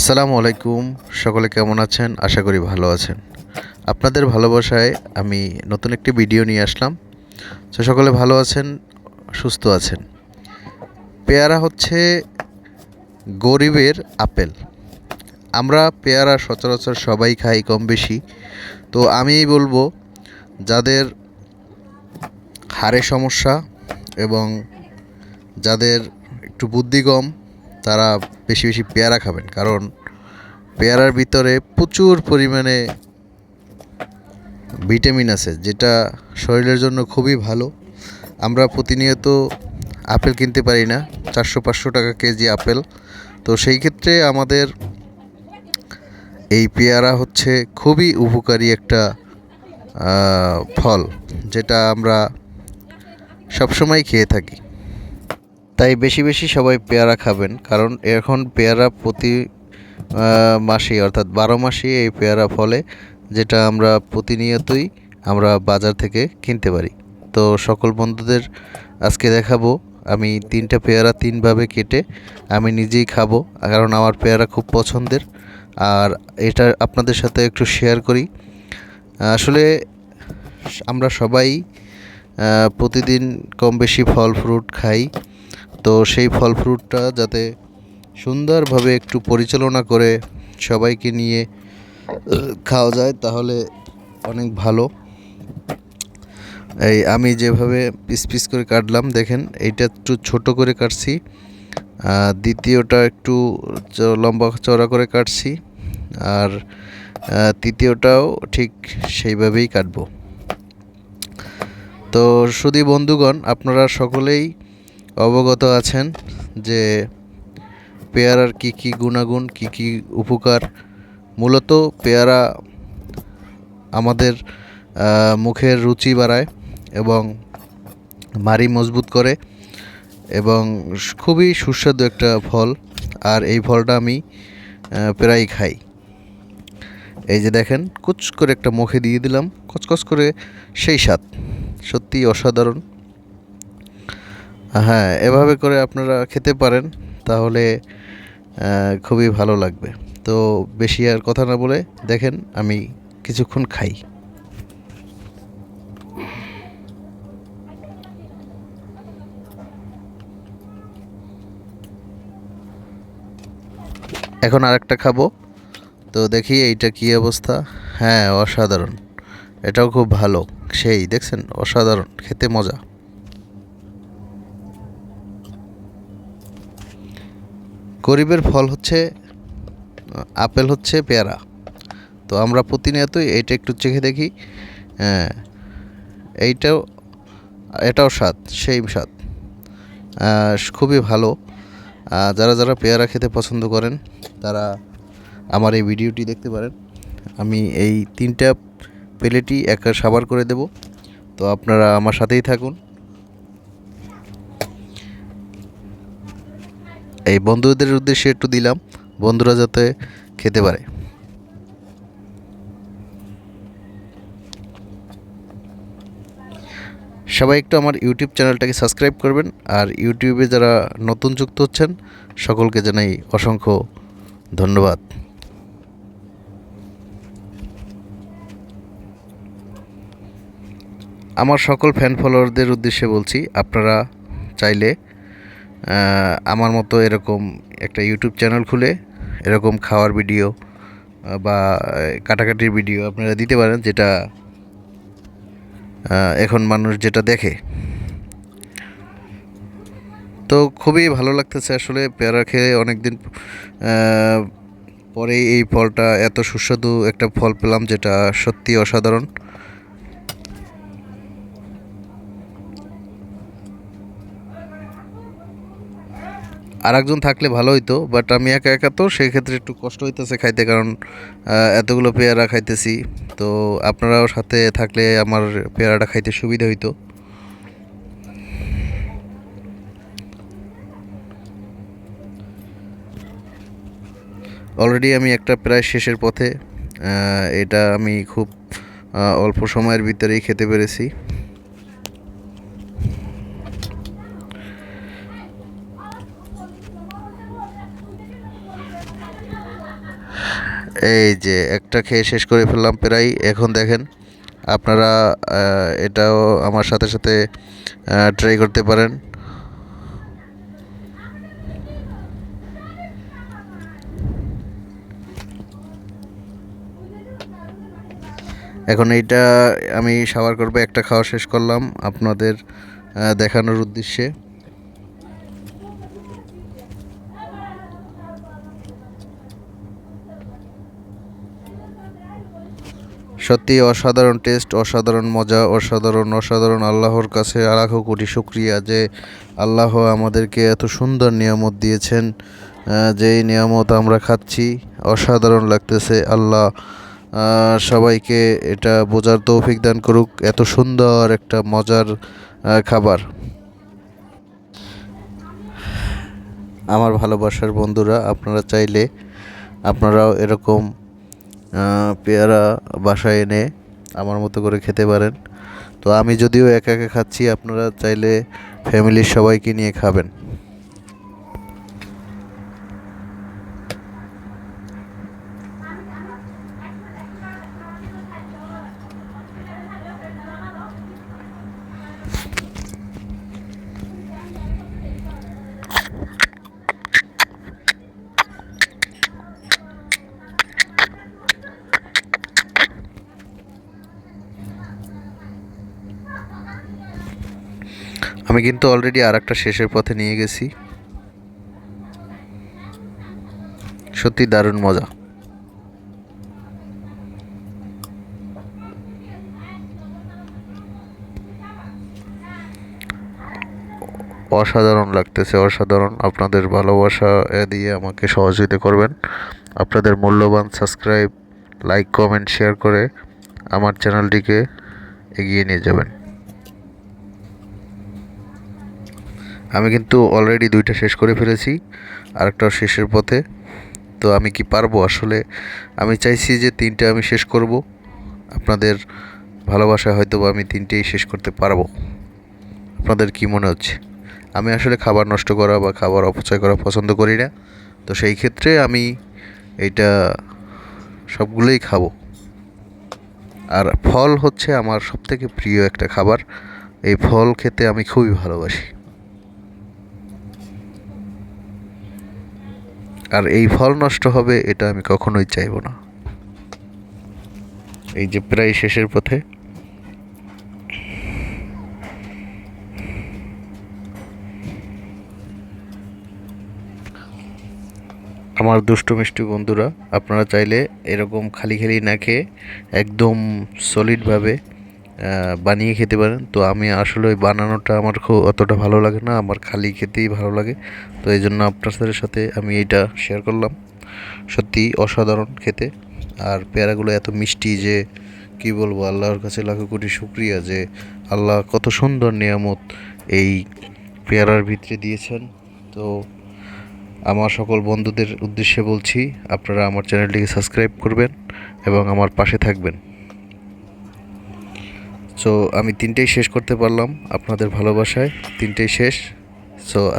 আসসালামু আলাইকুম। সকলে কেমন আছেন? আশা করি ভালো আছেন। আপনাদের ভালোবাসায় আমি নতুন একটি ভিডিও নিয়ে আসলাম। তো সকলে ভালো আছেন? সুস্থ আছেন? পেয়ারা হচ্ছে গরিবের আপেল। আমরা পেয়ারা সচরাচর সবাই খাই কম বেশি। তো আমি বলব, যাদের হাড়ে সমস্যা এবং যাদের একটু বুদ্ধি কম তারা বেশি বেশি পেয়ারা খাবেন। কারণ পেয়ারার ভিতরে প্রচুর পরিমাণে ভিটামিন আছে, যেটা শরীরের জন্য খুবই ভালো। আমরা প্রতিনিয়ত আপেল কিনতে পারি না, চারশো পাঁচশো টাকা কেজি আপেল। তো সেই ক্ষেত্রে আমাদের এই পেয়ারা হচ্ছে খুবই উপকারী একটা ফল, যেটা আমরা সবসময় খেয়ে থাকি। তাই বেশি বেশি সবাই পেয়ারা খাবেন, কারণ এখন পেয়ারা প্রতি মাসেই, অর্থাৎ বারো মাসেই এই পেয়ারা ফলে, যেটা আমরা প্রতিনিয়তই আমরা বাজার থেকে কিনতে পারি। তো সকল বন্ধুদের আজকে দেখাবো, আমি তিনটা পেয়ারা তিনভাবে কেটে আমি নিজেই খাব, কারণ আমার পেয়ারা খুব পছন্দের। আর এটা আপনাদের সাথে একটু শেয়ার করি। আসলে আমরা সবাই প্রতিদিন কম বেশি ফল ফ্রুট খাই। তো সেই ফল ফ্রুটটা যাতে সুন্দরভাবে একটু পরিচালনা করে সবাইকে নিয়ে খাওয়া যায় তাহলে অনেক ভালো। এই আমি যেভাবে পিস পিস করে কাটলাম, দেখেন এইটা একটু ছোট করে কাটছি দ্বিতীয়টা একটু লম্বা চওড়া করে কাটছি, আর তৃতীয়টাও ঠিক সেইভাবেই কাটবো। তো শুধু বন্ধুগণ, আপনারা সকলেই অবগত আছেন যে পেয়ারার কি কি গুণাগুণ, কি কি উপকার? মূলত পেয়ারা আমাদের মুখের রুচি বাড়ায় এবং মারি মজবুত করে এবং খুবই সুস্বাদু একটা ফল। আর এই ফলটা আমি প্রায় খাই। এই যে দেখেন, কুচ করে একটা মুখে দিয়ে দিলাম, কচকচ করে সেই স্বাদ। সত্যি অসাধারণ। হ্যাঁ এভাবে করে আপনারা খেতে পারেন, তাহলে খুবই ভালো লাগবে। তো বেশি আর কথা না বলে দেখেন, আমি কিছুক্ষণ খাই। এখন আরেকটা খাব। তো দেখি এইটা কী অবস্থা? হ্যাঁ অসাধারণ। এটাও খুব ভালো। সেই, দেখছেন? অসাধারণ, খেতে মজা। গরিবের ফল হচ্ছে, আপেল হচ্ছে পেয়ারা। তো আমরা প্রতিনিয়তই এইটা একটু চেখে দেখি হ্যাঁ এইটাও, এটাও স্বাদ সেই স্বাদ। খুবই ভালো। যারা যারা পেয়ারা খেতে পছন্দ করেন, তারা আমার এই ভিডিওটি দেখতে পারেন। আমি এই তিনটা প্লেটই একা সাবার করে দেব। তো আপনারা আমার সাথেই থাকুন। এই বন্ধুদের উদ্দেশ্যে একটু দিলাম, বন্ধুরা যাতে খেতে পারে। সবাই একটু আমার ইউটিউব চ্যানেলটাকে সাবস্ক্রাইব করবেন, আর ইউটিউবে যারা নতুন যুক্ত হচ্ছেন, সকলকে জানাই অসংখ্য ধন্যবাদ। আমার সকল ফ্যান ফলোয়ারদের উদ্দেশ্যে বলছি, আপনারা চাইলে আমার মতো এরকম একটা ইউটিউব চ্যানেল খুলে এরকম খাওয়ার ভিডিও বা কাটাকাটির ভিডিও আপনারা দিতে পারেন, যেটা এখন মানুষ যেটা দেখে। তো খুবই ভালো লাগতেছে আসলে পেয়ারা খেয়ে অনেক দিন পরে এই ফলটা এত সুস্বাদু একটা ফল পেলাম, যেটা সত্যি অসাধারণ। আর একজন থাকলে ভালো হইতো বাট আমি একা একা তো সেই ক্ষেত্রে একটু কষ্ট হইতেছে খাইতে, কারণ এতগুলো পেয়ারা খাইতেছি। তো আপনারাও সাথে থাকলে আমার পেয়ারাটা খাইতে সুবিধা হইতো। অলরেডি আমি একটা প্রায় শেষের পথে এটা আমি খুব অল্প সময়ের ভিতরেই খেতে পেরেছি। এই যে একটা খেয়ে শেষ করে ফেললাম প্রায়। এখন দেখেন, আপনারা এটাও আমার সাথে সাথে ট্রাই করতে পারেন। এখন এইটা আমি সাবার করবে, একটা খাওয়া শেষ করলাম আপনাদের দেখানোর উদ্দেশ্যে। সত্যি অসাধারণ টেস্ট, অসাধারণ মজা, অসাধারণ অসাধারণ আল্লাহর কাছে লাখো কোটি শুক্রিয়া যে আল্লাহ আমাদেরকে এত সুন্দর নিয়ামত দিয়েছেন যেই নিয়ামত আমরা খাচ্ছি। অসাধারণ লাগতেছে আল্লাহ সবাইকে এটা বোঝার তৌফিক দান করুক। এত সুন্দর একটা মজার খাবার। আমার ভালোবাসার বন্ধুরা, আপনারা চাইলে আপনারাও এরকম পেয়ারা বাসায় এনে আমার মতো করে খেতে পারেন। তো আমি যদিও একা একা খাচ্ছি, আপনারা চাইলে ফ্যামিলির সবাইকে নিয়ে খাবেন। আমি কিন্তু অলরেডি আর একটা শেষের পথে নিয়ে গেছি। সত্যি দারুণ মজা। অসাধারণ লাগতেছে, অসাধারণ। আপনাদের ভালোবাসা দিয়ে আমাকে সহযোগিতা করবেন। আপনাদের মূল্যবান সাবস্ক্রাইব লাইক কমেন্ট শেয়ার করে আমার চ্যানেলটিকে এগিয়ে নিয়ে যাবেন। আমি কিন্তু অলরেডি দুইটা শেষ করে ফেলেছি, আরেকটা শেষের পথে। তো আমি কি পারব? আসলে আমি চাইছি যে তিনটে আমি শেষ করব। আপনাদের ভালোবাসা হয়তো আমি তিনটেই শেষ করতে পারব। আপনাদের কি মনে হচ্ছে? আমি আসলে খাবার নষ্ট করা বা খাবার অপচয় করা পছন্দ করি না। তো সেই ক্ষেত্রে আমি এইটা সবগুলোই খাব। আর ফল হচ্ছে আমার সবথেকে প্রিয় একটা খাবার। এই ফল খেতে আমি খুবই ভালোবাসি। আর এই ফল নষ্ট হবে, এটা আমি কখনোই চাইব না। এই যে প্রায় শেষের পথে। আমার দুষ্টু মিষ্টি বন্ধুরা, আপনারা চাইলে এরকম খালি খালি না খেয়ে একদম সলিডভাবে বানিয়ে খেতে পারেন। তো আমি আসলে ওই বানানোটা আমার খুব অতটা ভালো লাগে না, আমার খালি খেতেই ভালো লাগে। তো এই জন্য আপনাদের সাথে আমি এইটা শেয়ার করলাম। সত্যি অসাধারণ খেতে। আর পেয়ারাগুলো এত মিষ্টি যে, কি বলব, আল্লাহর কাছে লাখো কোটি শুক্রিয়া যে আল্লাহ কত সুন্দর নিয়ামত এই পেয়ারার ভিতরে দিয়েছেন। তো আমার সকল বন্ধুদের উদ্দেশ্যে বলছি, আপনারা আমার চ্যানেলটিকে সাবস্ক্রাইব করবেন এবং আমার পাশে থাকবেন। সো আমি তিনটেই শেষ করতে পারলাম আপনাদের ভালোবাসায়। তিনটেই শেষ। সো